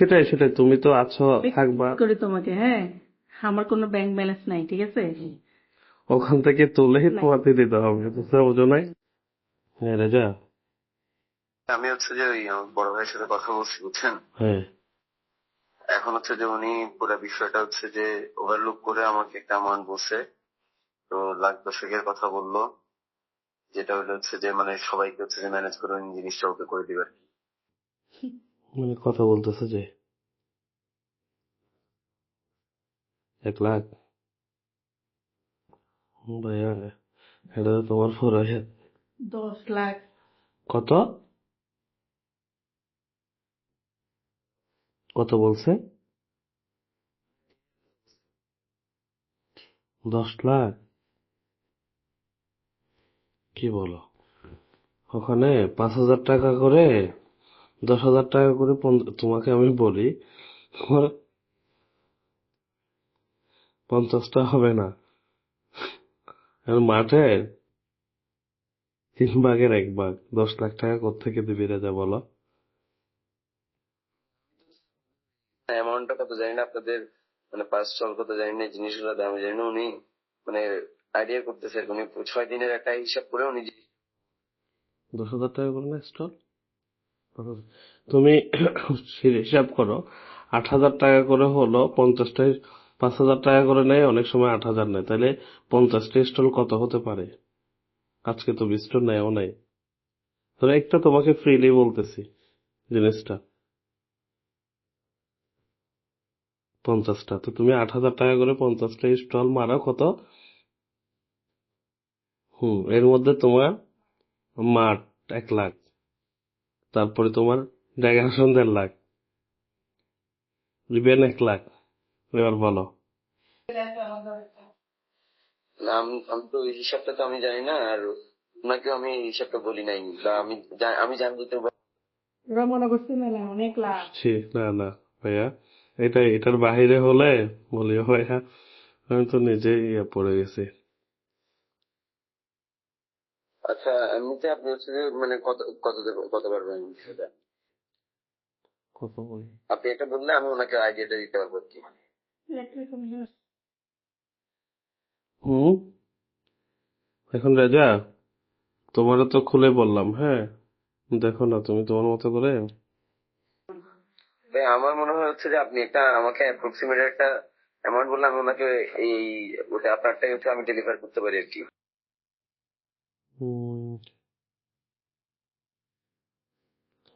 সেটাই সেটাই। তুমি তো আছো থাকবা। করে তোমাকে হ্যাঁ? আমার কোনো ব্যাংক ব্যালেন্স নাই ঠিক আছে? ওখান থেকে তুলেই তোমাকে দিতে হবে বুঝতে বুঝো নাই? হ্যাঁ রেজা। আমি হচ্ছে যে ওই বড় ভাইয়ের সাথে কথা বলছি বুঝছেন? হ্যাঁ। এখন হচ্ছে যে উনি পুরো বিষয়টা হচ্ছে যে ওভারলুক করে আমাকে একটা অ্যামাউন্ট বলছে। তো লাখ দশকের কথা বলল যেটা হলো হচ্ছে যে মানে সবাইকে হচ্ছে যে ম্যানেজ করে জিনিসটা ওকে করে দিবে মানে কথা বলতেছে যে? এক লাখ। ভাইয়া এটা তো তোমার ফোর দশ লাখ। কত? কত বলছে? দশ লাখ। কি বলো? ওখানে পাঁচ হাজার টাকা করে দশ হাজার টাকা করে তোমাকে আমি বলি তোমার পঞ্চাশটা হবে না। মাঠে তিন ভাগের এক ভাগ। দশ লাখ টাকা কোথেকে দিবি রেজা বলো? অ্যামাউন্টটা কত জানি না আপনাদের মানে কত জানি না জিনিসগুলো দাম জানি না উনি মানে আইডিয়া করতেছে উনি ছয় দিনের একটা হিসাব করে উনি দশ হাজার টাকা করে না স্টল তুমি হিসাব করো আট হাজার টাকা করে হলো পঞ্চাশটায় পাঁচ হাজার টাকা করে নেয়, অনেক সময় আট হাজার নেয়। তাহলে পঞ্চাশটা স্টল কত হতে পারে? আজকে তো স্টল নেয়ও নাই। ধরো একটা তোমাকে ফ্রিলি বলতেছি জিনিসটা। পঞ্চাশটা। তো তুমি আট হাজার টাকা করে পঞ্চাশটা স্টল মারো, কত? হুম, এর মধ্যে তোমার মাঠ এক লাখ। তারপরে তোমার ডেকোরেশন দেড় লাখ। রিবেন এক লাখ। এবার বলো। আমি আমি তো হিসাবটা তো আমি জানি না আর ওনাকেও আমি এই হিসাবটা বলি নাই। আমি আমি জানব তো। ওরা মনে করছে মেলা অনেক লাখ না না ভাইয়া এটা এটার বাহিরে হলে বলিও ভাইয়া আমি তো নিজেই ইয়ে পড়ে গেছি। আচ্ছা এমনিতে আপনি হচ্ছে যে মানে কত কত দেব- কত পারবেন সেটা কত বলি? আপনি এটা বললে আমি ওনাকে আইডিয়াটা দিতে পারব হুম? এখন রাজা তোমারও তো খুলে বললাম হ্যাঁ? দেখো না তুমি তোমার মতো করে। ভাই, আমার মনে হয় হচ্ছে যে আপনি একটা আমাকে অ্যাপ্রক্সিমেট একটা অ্যামাউন্ট বললে আমি ওনাকে এই ওটা আপনারটাই হচ্ছে আমি ডেলিভার করতে পারি আর কি। হুম।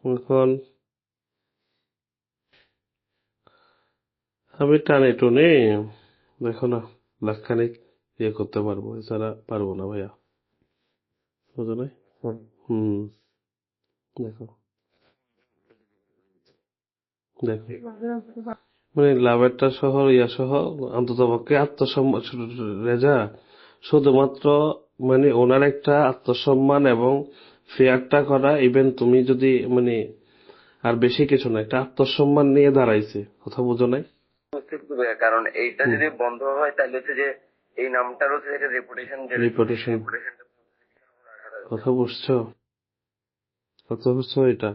এখন আমি টানে টুনে দেখো না লাখখানিক ইয়ে করতে পারব এছাড়া পারব না ভাইয়া। বুঝো নাই? হুম। দেখো। দেখো। মানে লাভেরটা সহ ইয়া সহ অন্তত পক্ষে আত্মসম্মান রেজা শুধুমাত্র মানে ওনার একটা আত্মসম্মান এবং ফেয়ারটা করা ইভেন তুমি যদি মানে আর বেশি কিছু না একটা আত্মসম্মান নিয়ে দাঁড়াইছে। কথা বুঝো নাই? কারণ এইটা যদি বন্ধ হয় তাহলে হচ্ছে যে এই নামটার হচ্ছে একটা রেপুটেশন Reputation. কথা বুঝছ? কথা বুঝছ এটা?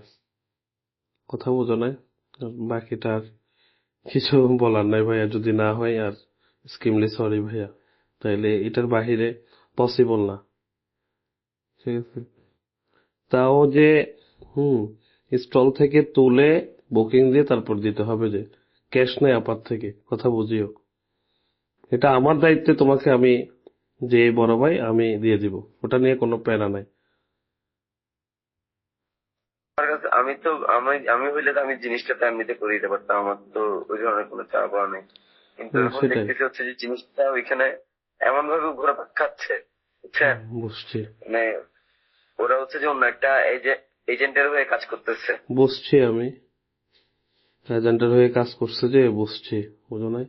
কথা বুঝো নাই? বাকিটা আর কিছু বলার নাই ভাইয়া। যদি না হয় আর স্কিমলি সরি ভাইয়া। তাইলে এটার বাহিরে পসিবল না। ঠিক আছে? তাও যে হুম স্টল থেকে তুলে বুকিং দিয়ে তারপর দিতে হবে যে। ক্যাশ নেই আপার থেকে কথা বুঝিও। এটা আমার দায়িত্বে তোমাকে আমি যে বড় ভাই আমি দিয়ে দিব। ওটা নিয়ে কোনো প্যারা নাই। আমি তো আমি আমি হইলে তো আমি জিনিসটা তো এমনিতে করে দিতে পারতাম আমার তো ওই ধরনের কোনো চাপ নেই। কিন্তু। দেখতেছি হচ্ছে যে জিনিসটা ওইখানে এমন ভাবে ঘোরাপাক খাচ্ছে বুঝছেন? বুঝছি। মানে ওরা হচ্ছে যে অন্য একটা এজেন্টের হয়ে কাজ করতেছে। বুঝছি আমি। এজেন্টের হয়ে কাজ করছে যে বুঝছি বুঝো নাই?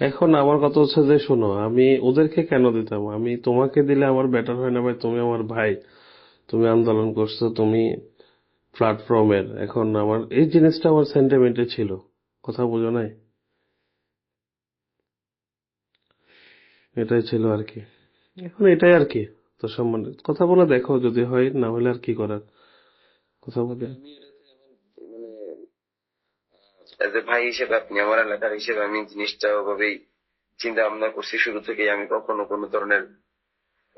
এখন আমার কথা হচ্ছে যে, শোনো, আমি ওদেরকে কেন দিতাম? আমি তোমাকে দিলে আমার বেটার হয় না ভাই, তুমি আমার ভাই, তুমি আন্দোলন করছ, তুমি প্ল্যাটফর্মের এখন আমার, এই জিনিসটা আমার সেন্টিমেন্টে ছিল। কথা বুঝো নাই? এটাই ছিল আর কি। এখন এটাই আর কি, তো সম্বন্ধে কথা বলে দেখো, যদি হয়, না হলে আর কি করার? কথা বলে এজ এ ভাই হিসেবে আপনি আমার এলাকার হিসেবে আমি জিনিসটা ওভাবেই চিন্তা ভাবনা করছি। শুরু থেকেই আমি কখনো কোনো ধরনের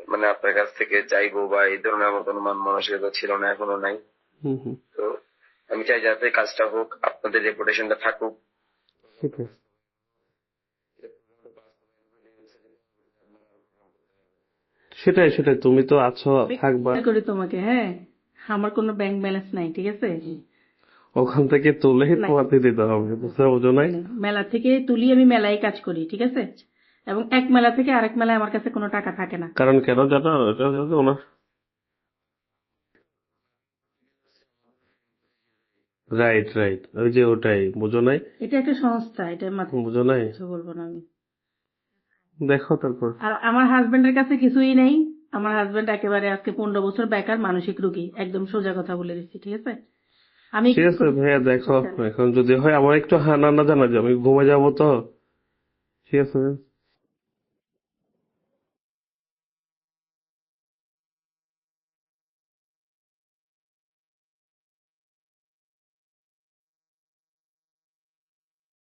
মানে আপনার কাছ থেকে চাইব বা এই ধরনের আমার কোনো মান মানসিকতা ছিল না এখনও নাই। হুম হুম। তো আমি চাই যাতে কাজটা হোক আপনাদের রেপুটেশনটা থাকুক। সেটাই সেটাই সেটাই। তুমি তো আছো থাকবা। আমি করি তোমাকে হ্যাঁ। আমার কোনো ব্যাংক ব্যালেন্স নাই ঠিক আছে? ওখান থেকে তুলে তোমাকে দিতে হবে বুঝতে বুঝো নাই? মেলা থেকে তুলি আমি মেলায় কাজ করি ঠিক আছে? এবং এক মেলা থেকে আরেক মেলায় আমার কাছে কোনো টাকা থাকে না। কারণ কেন জানো? এটা ওনার রাইট রাইট ওই যে ওটাই বুঝো নাই? এটা একটা সংস্থা এটা বুঝো নাই? বলব না আমি। দেখো তারপর। আর আমার হাজবেন্ডের কাছে কিছুই নেই। আমার হাজবেন্ড একেবারে আজকে পনেরো বছর বেকার মানসিক রোগী। একদম সোজা কথা বলে দিচ্ছি ঠিক আছে? আমি ঠিক আছে ভাইয়া দেখো। এখন যদি হয় আমার একটু হানা না জানা যে আমি ঘুমে যাব তো। ঠিক আছে